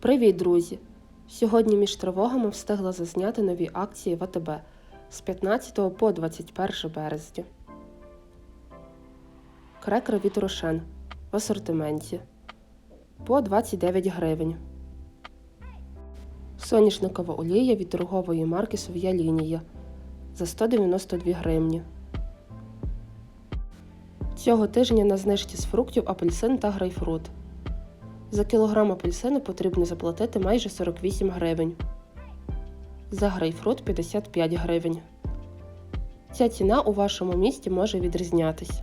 Привіт, друзі! Сьогодні між тривогами встигла зазняти нові акції в АТБ з 15 по 21 березня. Крекери від Рошен в асортименті по 29 гривень. Соняшникова олія від торгової марки Своя лінія за 192 гривні. Цього тижня на знижці з фруктів апельсин та грейпфрут. За кілограм апельсину потрібно заплатити майже 48 гривень. За грейпфрут 55 гривень. Ця ціна у вашому місті може відрізнятись.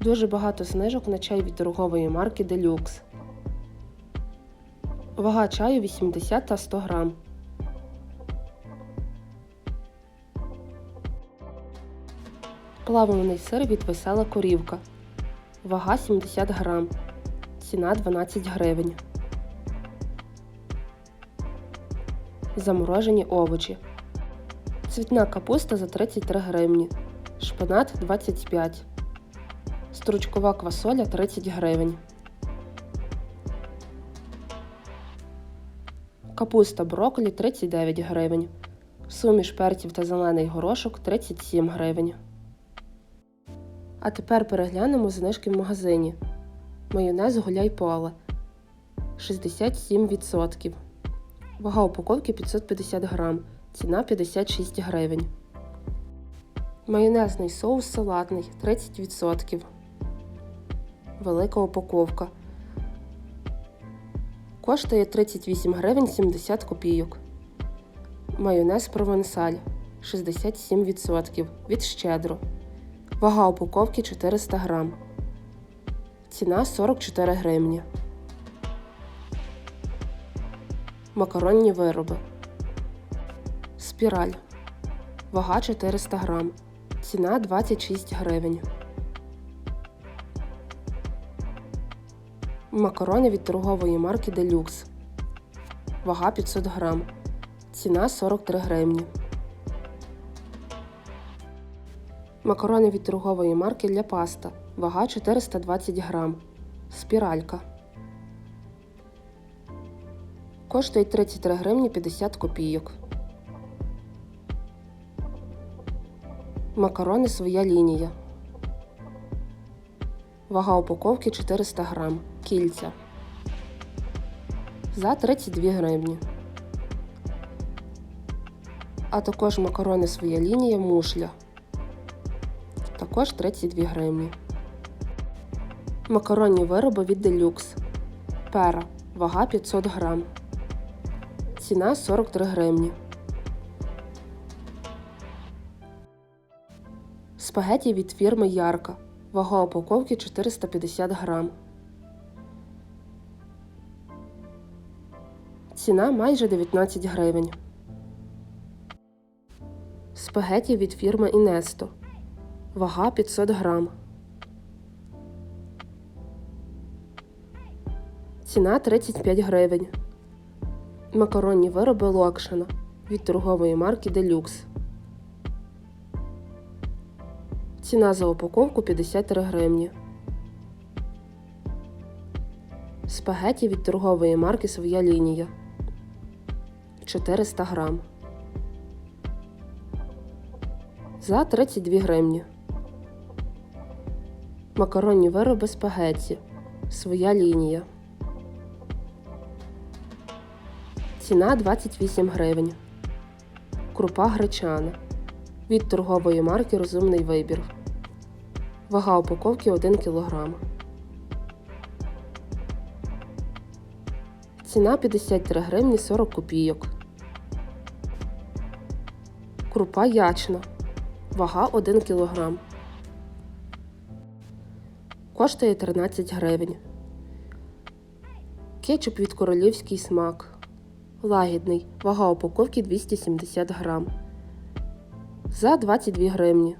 Дуже багато знижок на чай від торгової марки Deluxe. Вага чаю 80 та 100 грам. Плавлений сир від весела корівка. Вага 70 грам. Ціна 12 гривень. Заморожені овочі. Цвітна капуста за 33 гривні. Шпинат 25. Стручкова квасоля 30 гривень. Капуста брокколі 39 гривень. Суміш перців та зелений горошок 37 гривень. А тепер переглянемо знижки в магазині. Майонез гуляй поле 67%. Вага упаковки 550 грам. Ціна 56 гривень. Майонезний соус салатний 30%. Велика упаковка. Коштує 38 гривень 70 копійок. Майонез провансаль 67% від щедро. Вага упаковки 400 грам. Ціна 44 гривні. Макаронні вироби. Спіраль. Вага 400 грам. Ціна 26 гривень. Макарони від торгової марки Deluxe. Вага 500 грам. Ціна 43 гривні. Макарони від торгової марки для паста. Вага 420 грам. Спіралька. Коштує 33 гривні 50 копійок. Макарони своя лінія. Вага упаковки 400 грам. Кільця. За 32 гривні. А також макарони своя лінія мушля. Також 32 гривні. Макаронні вироби від Deluxe. Пера. Вага 500 грам. Ціна 43 гривні. Спагеті від фірми Ярка. Вага упаковки 450 грам. Ціна майже 19 гривень. Спагеті від фірми Інесто. Вага 500 грам. Ціна 35 гривень. Макаронні вироби Локшина від торгової марки Deluxe. Ціна за упаковку 53 гривні. Спагеті від торгової марки Своя лінія 400 грам. За 32 гривні. Макаронні вироби спагетті. Своя лінія. Ціна 28 гривень. Крупа гречана. Від торгової марки Розумний вибір. Вага упаковки 1 кг. Ціна 53 гривні 40 копійок. Крупа ячна. Вага 1 кг. Коштує 13 гривень. Кетчуп від королівський смак. Лагідний. Вага упаковки 270 грам. За 22 гривні.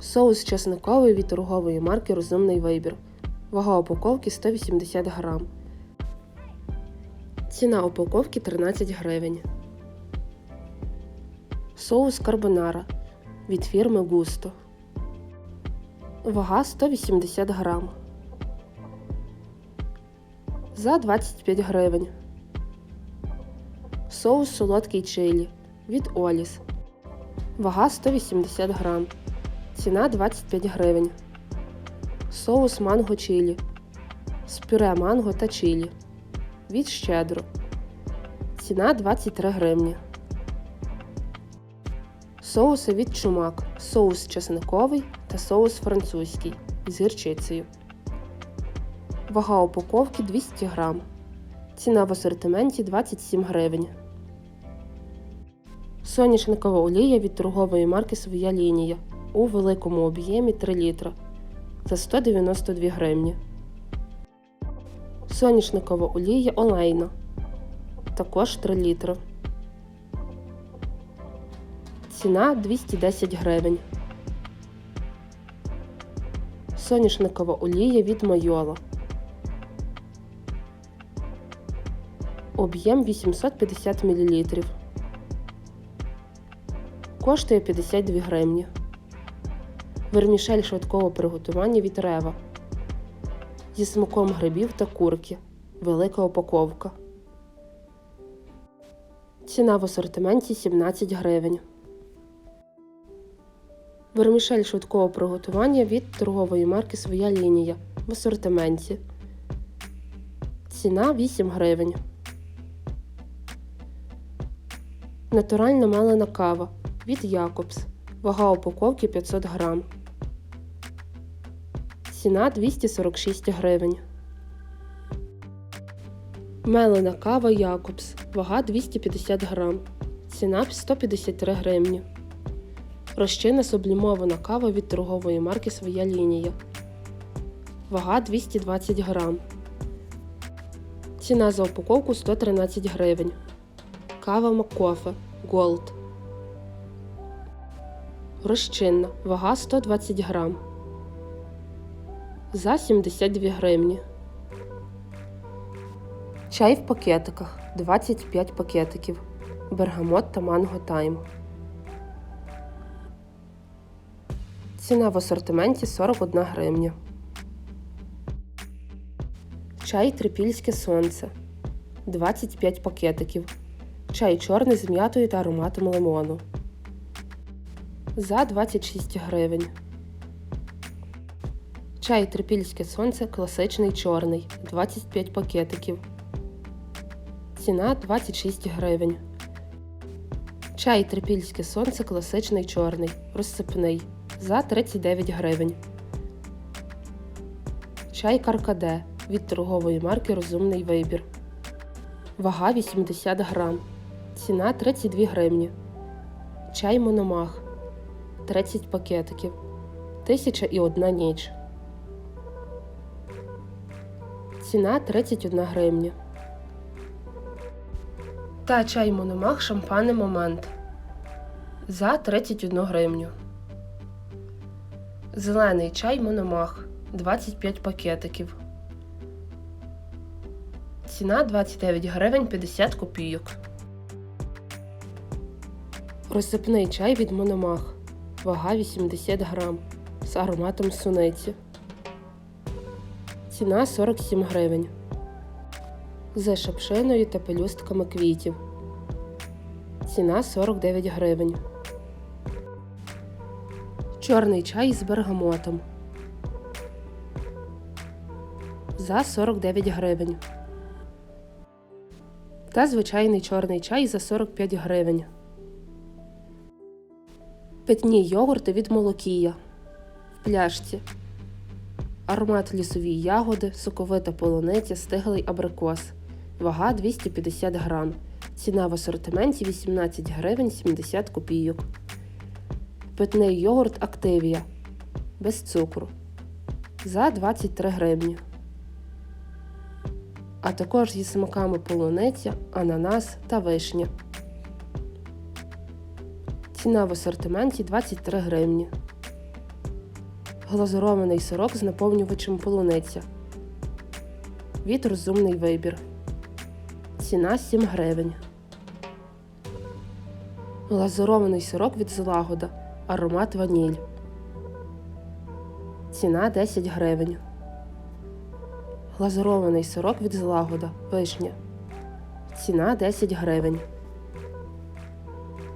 Соус чесниковий від торгової марки Розумний вибір. Вага упаковки 180 грам. Ціна упаковки 13 гривень. Соус карбонара від фірми Густо. Вага 180 грам. за 25 гривень. Соус солодкий чилі від Оліс. Вага 180 грам. Ціна 25 гривень. Соус манго чилі. З пюре манго та чилі. Від щедро. Ціна 23 гривні. Соуси від чумак. Соус чесниковий та соус французький з гірчицею. Вага упаковки 200 грам. Ціна в асортименті 27 гривень. Соняшникова олія від торгової марки Своя лінія у великому об'ємі 3 літра за 192 гривні. Соняшникова олія олейна також 3 літри. Ціна 210 гривень. Соняшникова олія від Майола. Об'єм 850 мл. Коштує 52 гривні. Вермішель швидкого приготування від Рева. Зі смаком грибів та курки. Велика упаковка. Ціна в асортименті 17 гривень. Вермішель швидкого приготування від торгової марки Своя лінія в асортименті. Ціна 8 гривень. Натуральна малина кава від Якобс. Вага упаковки 500 грам. Ціна 246 гривень. Мелена кава Якобс. Вага 250 грам. Ціна 153 гривні. Розчинна сублімована кава від торгової марки Своя лінія. Вага 220 грам. Ціна за упаковку 113 гривень. Кава Маккофе Голд. Розчинна. Вага 120 грам. За 72 гривні. Чай в пакетиках 25 пакетиків. Бергамот та манго тайм. Ціна в асортименті 41 гривня. Чай Трипільське сонце 25 пакетиків. Чай чорний з м'ятою та ароматом лимону. За 26 гривень. Чай Трипільське сонце класичний чорний 25 пакетиків. Ціна 26 гривень. Чай Трипільське сонце класичний чорний. Розсипний за 39 гривень. Чай Каркаде від торгової марки Розумний вибір. Вага 80 грам. Ціна 32 гривні. Чай Мономах 30 пакетиків. 1001 ніч. Ціна 31 гривня. Та чай Мономах шампане Момент за 31 гривню. Зелений чай Мономах 25 пакетиків. Ціна 29 гривень 50 копійок. Розсипний чай від Мономах. Вага 80 грам. З ароматом суниці. Ціна 47 гривень. З шапшиною та пелюстками квітів. Ціна 49 гривень. Чорний чай з бергамотом. За 49 гривень. Та звичайний чорний чай за 45 гривень. Питні йогурти від молокія. В пляшці. Аромат лісові ягоди, соковита полуниця, стиглий абрикос. Вага 250 грам. Ціна в асортименті 18 гривень 70 копійок. Питний йогурт Активія. Без цукру. За 23 гривні. А також зі смаками полуниця, ананас та вишня. Ціна в асортименті 23 гривні. Глазурований сирок з наповнювачем полуниця. Від розумний вибір. Ціна 7 гривень. Глазурований сирок від злагода. Аромат ваніль. Ціна 10 гривень. Глазурований сирок від злагода. Вишня. Ціна 10 гривень.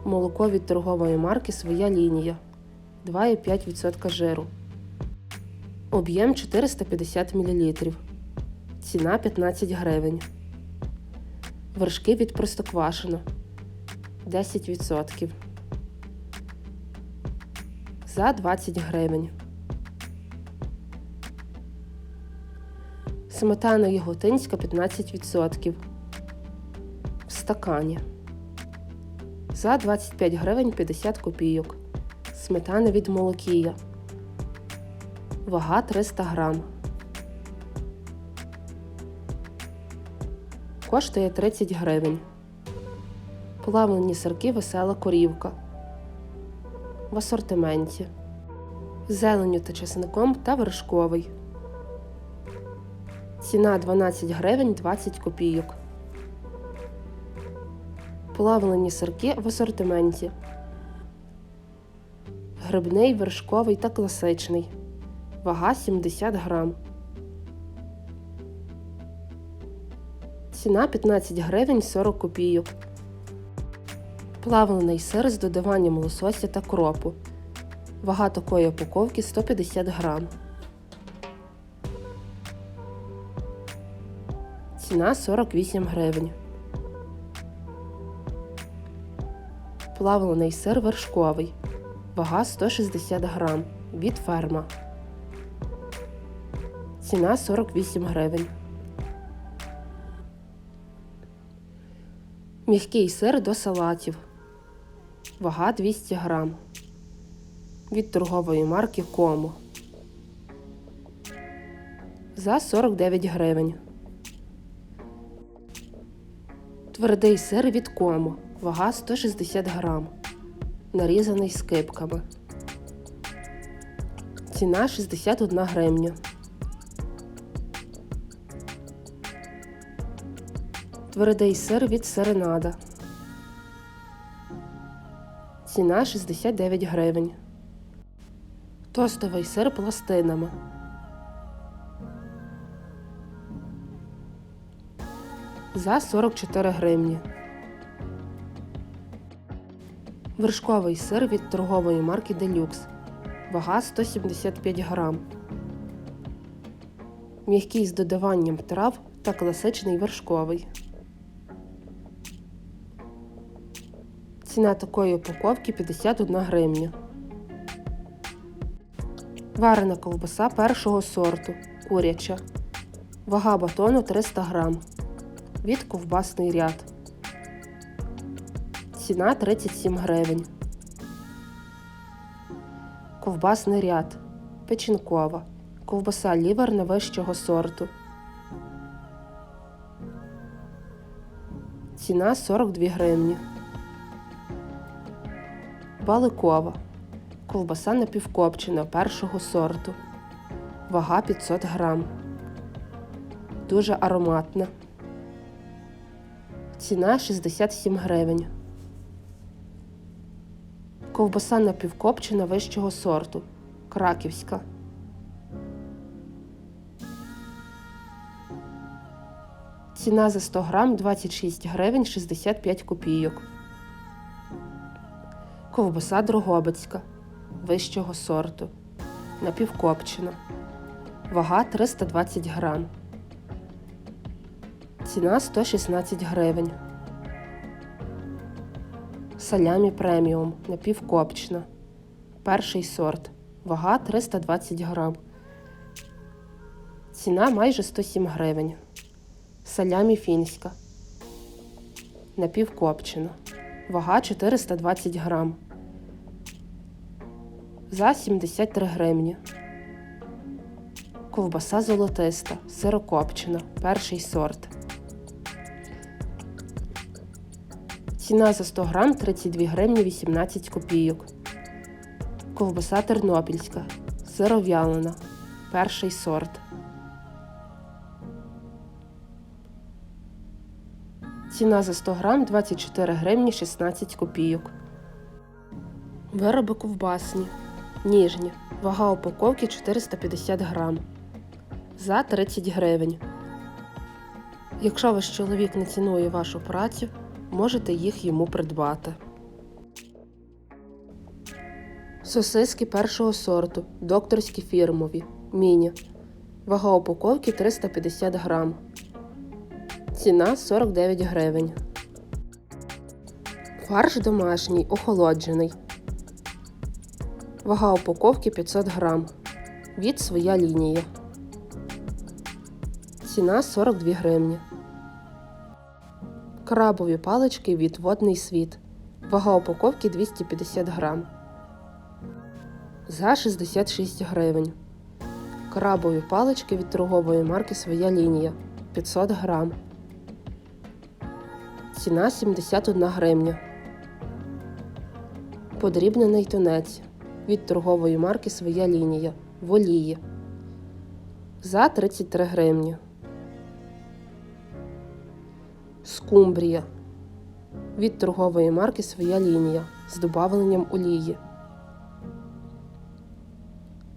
Молоко від торгової марки Своя лінія 2,5% жиру. Об'єм 450 мл. Ціна 15 гривень. Вершки від Простоквашино 10%. За 20 гривень. Сметана Яготинська 15%. В стакані. За 25 гривень 50 копійок. Сметана від Молокія. Вага 300 грам. Коштує 30 гривень. Плавлені сирки весела корівка. В асортименті. З та чесником та вершковий. Ціна 12 гривень 20 копійок. Плавлені сирки в асортименті. Грибний, вершковий та класичний. Вага 70 грам. Ціна 15 гривень 40 копійок. Плавлений сир з додаванням лосося та кропу. Вага такої упаковки 150 грам. Ціна 48 гривень. Плавлений сир вершковий. Вага 160 грам. Від ферма. Ціна 48 гривень. М'який сир до салатів. Вага 200 грам. Від торгової марки Кому. За 49 гривень. Твердий сир від Кому. Вага 160 грам. Нарізаний скипками. Ціна 61 гривня. Твердий сир від Серенада. Ціна 69 гривень. Тостовий сир пластинами. За 44 гривні. Вершковий сир від торгової марки Делюкс. Вага 175 грам. М'який з додаванням трав та класичний вершковий. Ціна такої упаковки 51 гривня. Варена ковбаса першого сорту. Куряча. Вага батону 300 грам. Від ковбасний ряд. Ціна 37 гривень. Ковбасний ряд. Печінкова. Ковбаса ліверна вищого сорту. Ціна 42 гривні. Баликова. Ковбаса напівкопчена першого сорту. Вага 500 грам. Дуже ароматна. Ціна 67 гривень. Ковбаса напівкопчена вищого сорту. Краківська. Ціна за 100 грам 26 гривень 65 копійок. Ковбаса Дрогобицька вищого сорту. Напівкопчена. Вага 320 грам. Ціна 116 гривень. Салямі преміум напівкопчена. Перший сорт. Вага 320 грам. Ціна майже 107 гривень. Салямі фінська. Напівкопчена. Вага 420 грам. За 73 гривні. Ковбаса золотиста, сирокопчена, перший сорт. Ціна за 100 грам 32 гривні 18 копійок. Ковбаса тернопільська, сиров'ялина, перший сорт. Ціна за 100 грам 24 гривні 16 копійок. Вироби ковбасні. Ніжні. Вага упаковки 450 грам. За 30 гривень. Якщо ваш чоловік не цінує вашу працю, можете їх йому придбати. Сосиски першого сорту, докторські фірмові, міні. Вага упаковки 350 грам. Ціна 49 гривень. Фарш домашній, охолоджений. Вага упаковки 500 грам. Від своя лінія. Ціна 42 гривні. Крабові палички від водний світ. Вага упаковки 250 грам. За 66 гривень. Крабові палички від торгової марки Своя лінія 500 грам. Ціна 71 гривня. Подрібнений тунець від торгової марки Своя лінія в олії за 33 гривні. Скумбрія від торгової марки Своя лінія з добавленням олії.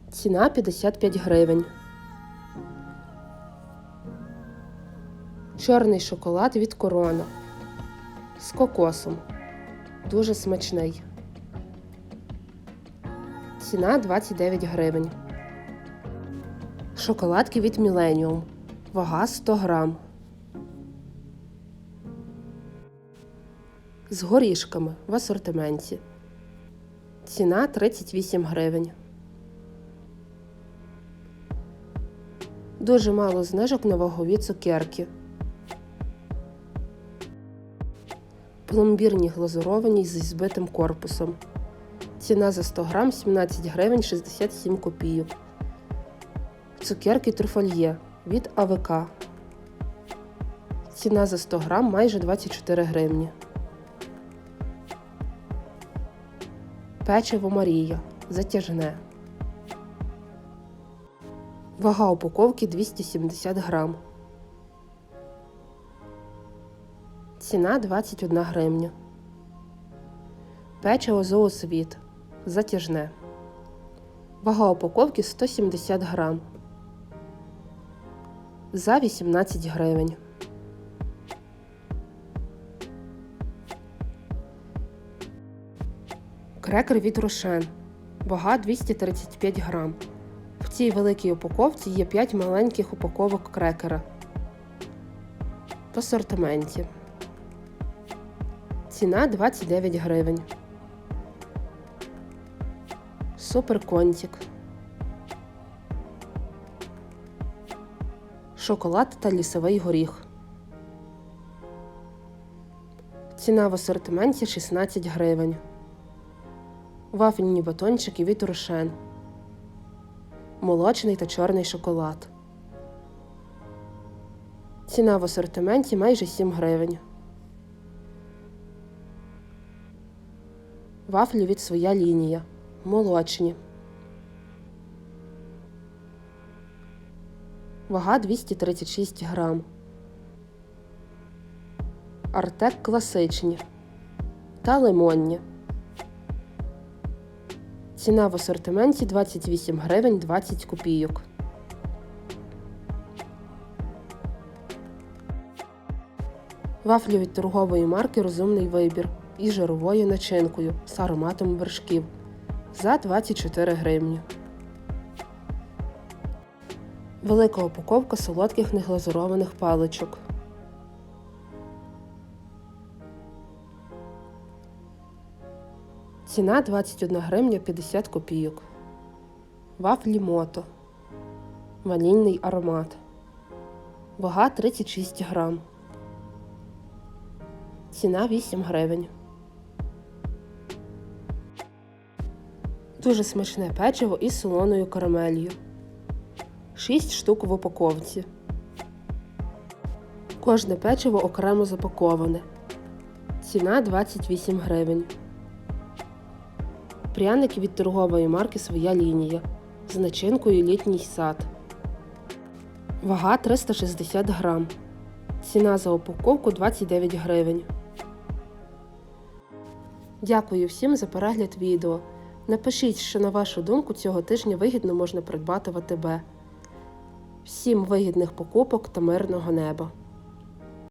Ціна 55 гривень. Чорний шоколад від корона з кокосом. Дуже смачний. Ціна 29 гривень. Шоколадки від Millennium. Вага 100 грам. З горішками в асортименті. Ціна 38 гривень. Дуже мало знижок на вагові цукерки. Пломбірні глазуровані зі збитим корпусом. Ціна за 100 грам 17 гривень 67 копійок. Цукерки трюфольє від АВК. Ціна за 100 грам майже 24 гривні. Печиво Марія. Затяжне. Вага упаковки 270 грам. Ціна 21 гривня. Печиво зоосвіт. Затяжне. Вага упаковки 170 грам. За 18 гривень. Крекер від Рошен. Вага 235 грам. В цій великій упаковці є 5 маленьких упаковок крекера. В асортименті. Ціна 29 гривень. Суперконтік. Шоколад та лісовий горіх. Ціна в асортименті 16 гривень. Вафельні батончики від Рошен. Молочний та чорний шоколад. Ціна в асортименті майже 7 гривень. Вафлі від своя лінія. Молочні. Вага 236 грам. Артек класичні та лимонні. Ціна в асортименті 28 гривень 20 копійок. Вафлі від торгової марки Розумний вибір із жировою начинкою з ароматом вершків за 24 гривні. Велика упаковка солодких неглазурованих паличок. Ціна 21 гривня 50 копійок. Вафлі мото. Ванільний аромат. Вага 36 грам. Ціна 8 гривень. Дуже смачне печиво із солоною карамелью. 6 штук в упаковці. Кожне печиво окремо запаковане. Ціна 28 гривень. Пряники від торгової марки Своя лінія з начинкою літній сад. Вага 360 грам. Ціна за упаковку 29 гривень. Дякую всім за перегляд відео. Напишіть, що на вашу думку цього тижня вигідно можна придбати в АТБ. Всім вигідних покупок та мирного неба!